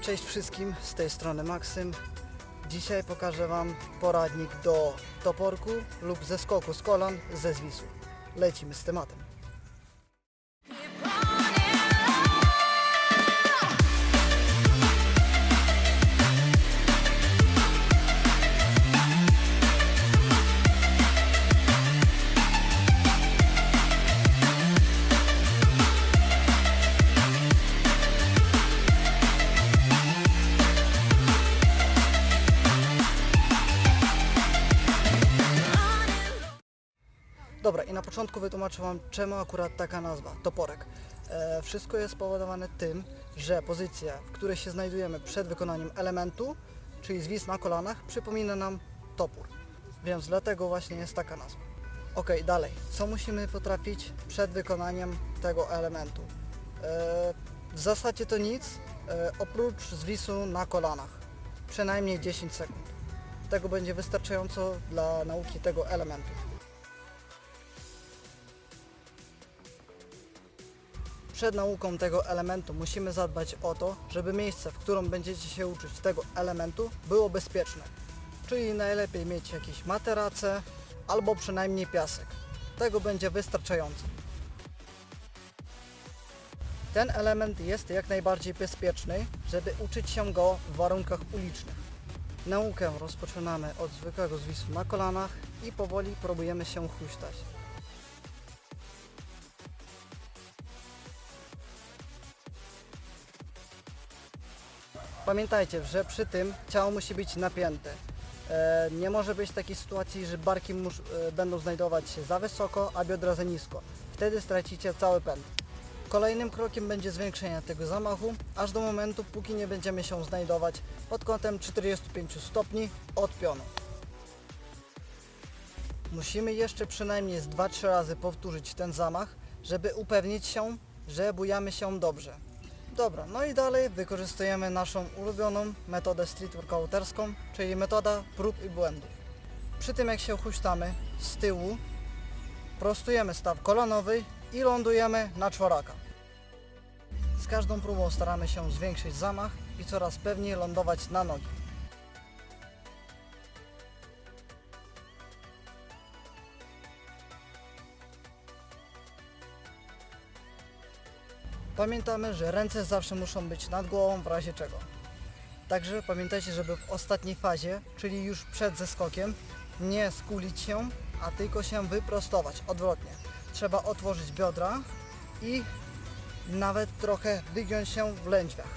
Cześć wszystkim, z tej strony Maksym. Dzisiaj pokażę Wam poradnik do toporku lub ze skoku z kolan ze zwisu. Lecimy z tematem. Na początku wytłumaczę Wam, czemu akurat taka nazwa, toporek. E, wszystko jest spowodowane tym, że pozycja, w której się znajdujemy przed wykonaniem elementu, czyli zwis na kolanach, przypomina nam topór. Więc dlatego właśnie jest taka nazwa. Ok, dalej. Co musimy potrafić przed wykonaniem tego elementu? E, w zasadzie to nic, e, oprócz zwisu na kolanach. Przynajmniej 10 sekund. Tego będzie wystarczająco dla nauki tego elementu. Przed nauką tego elementu musimy zadbać o to, żeby miejsce, w którym będziecie się uczyć tego elementu, było bezpieczne. Czyli najlepiej mieć jakieś materace albo przynajmniej piasek. Tego będzie wystarczająco. Ten element jest jak najbardziej bezpieczny, żeby uczyć się go w warunkach ulicznych. Naukę rozpoczynamy od zwykłego zwisu na kolanach i powoli próbujemy się huśtać. Pamiętajcie, że przy tym ciało musi być napięte. E, nie może być takiej sytuacji, że barki e, będą znajdować się za wysoko, a biodra za nisko. Wtedy stracicie cały pęd. Kolejnym krokiem będzie zwiększenie tego zamachu, aż do momentu, póki nie będziemy się znajdować pod kątem 45 stopni od pionu. Musimy jeszcze przynajmniej z 2-3 razy powtórzyć ten zamach, żeby upewnić się, że bujamy się dobrze. Dobra, no i dalej wykorzystujemy naszą ulubioną metodę street workouterską, czyli metoda prób i błędów. Przy tym jak się huśtamy z tyłu, prostujemy staw kolanowy i lądujemy na czworaka. Z każdą próbą staramy się zwiększyć zamach i coraz pewniej lądować na nogi. Pamiętamy, że ręce zawsze muszą być nad głową w razie czego. Także pamiętajcie, żeby w ostatniej fazie, czyli już przed zeskokiem, nie skulić się, a tylko się wyprostować odwrotnie. Trzeba otworzyć biodra i nawet trochę wygiąć się w lędźwiach.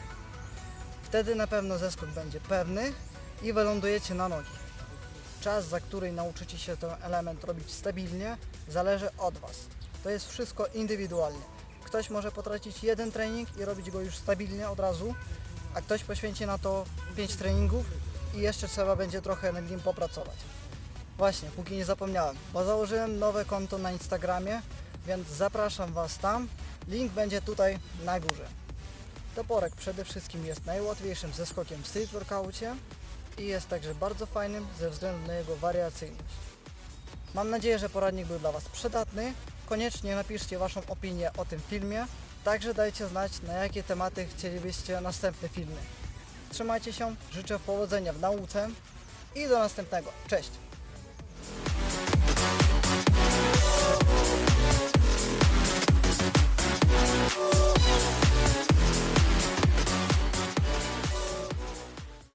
Wtedy na pewno zeskok będzie pewny i wylądujecie na nogi. Czas, za który nauczycie się ten element robić stabilnie, zależy od Was. To jest wszystko indywidualnie. Ktoś może potracić jeden trening i robić go już stabilnie od razu, a ktoś poświęci na to 5 treningów i jeszcze trzeba będzie trochę nad nim popracować. Właśnie, póki nie zapomniałem, bo założyłem nowe konto na Instagramie, więc zapraszam Was tam. Link będzie tutaj na górze. Toporek przede wszystkim jest najłatwiejszym zeskokiem w street workoutie i jest także bardzo fajnym ze względu na jego wariacyjność. Mam nadzieję, że poradnik był dla Was przydatny. Koniecznie napiszcie Waszą opinię o tym filmie, także dajcie znać na jakie tematy chcielibyście następne filmy. Trzymajcie się, życzę powodzenia w nauce i do następnego. Cześć!